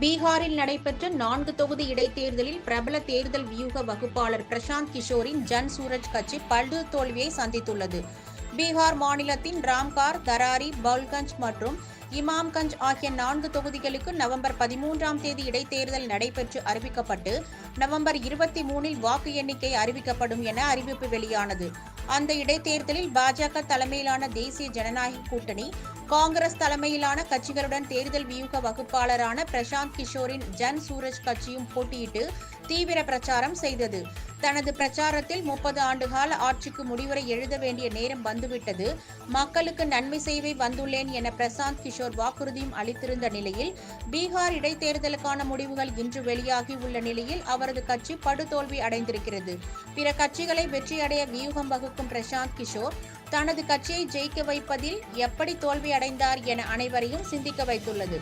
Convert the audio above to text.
பீகாரில் நடைபெற்ற நான்கு தொகுதி இடைத்தேர்தலில் பிரபல தேர்தல் வியூக வகுப்பாளர் பிரசாந்த் கிஷோரின் ஜன் சூரஜ் கட்சி பல்டு தோல்வியை சந்தித்துள்ளது. பீகார் மாநிலத்தின் ராம்கார் தராரி பவுல்கஞ்ச் மற்றும் இமாம்கஞ்ச் ஆகிய நான்கு தொகுதிகளுக்கு நவம்பர் பதிமூன்றாம் தேதி இடைத்தேர்தல் நடைபெற்று அறிவிக்கப்பட்டு நவம்பர் இருபத்தி மூணில் வாக்கு எண்ணிக்கை அறிவிக்கப்படும் என அறிவிப்பு வெளியானது. அந்த இடைத்தேர்தலில் பாஜக தலைமையிலான தேசிய ஜனநாயக கூட்டணி காங்கிரஸ் தலைமையிலான கட்சிகளுடன் தேர்தல் வியூக வகுப்பாளரான பிரசாந்த் கிஷோரின் ஜன் சூரஜ் கட்சியும் போட்டியிட்டு தீவிர பிரச்சாரம் செய்தது. தனது பிரச்சாரத்தில் முப்பது ஆண்டுகால ஆட்சிக்கு முடிவுரை எழுத வேண்டிய நேரம் வந்துவிட்டது. மக்களுக்கு நன்மை செய்வே வந்துள்ளேன் என பிரசாந்த் கிஷோர் வாக்குறுதியும் அளித்திருந்த நிலையில் பீகார் இடைத்தேர்தலுக்கான முடிவுகள் இன்று வெளியாகி உள்ள நிலையில் அவரது கட்சி படுதோல்வி அடைந்திருக்கிறது. பிற கட்சிகளை வெற்றியடைய வியூகம் வகுக்கும் பிரசாந்த் கிஷோர் தனது கட்சியை ஜெயிக்க வைப்பதில் எப்படி தோல்வி அடைந்தார் என அனைவரையும் சிந்திக்க வைத்துள்ளது.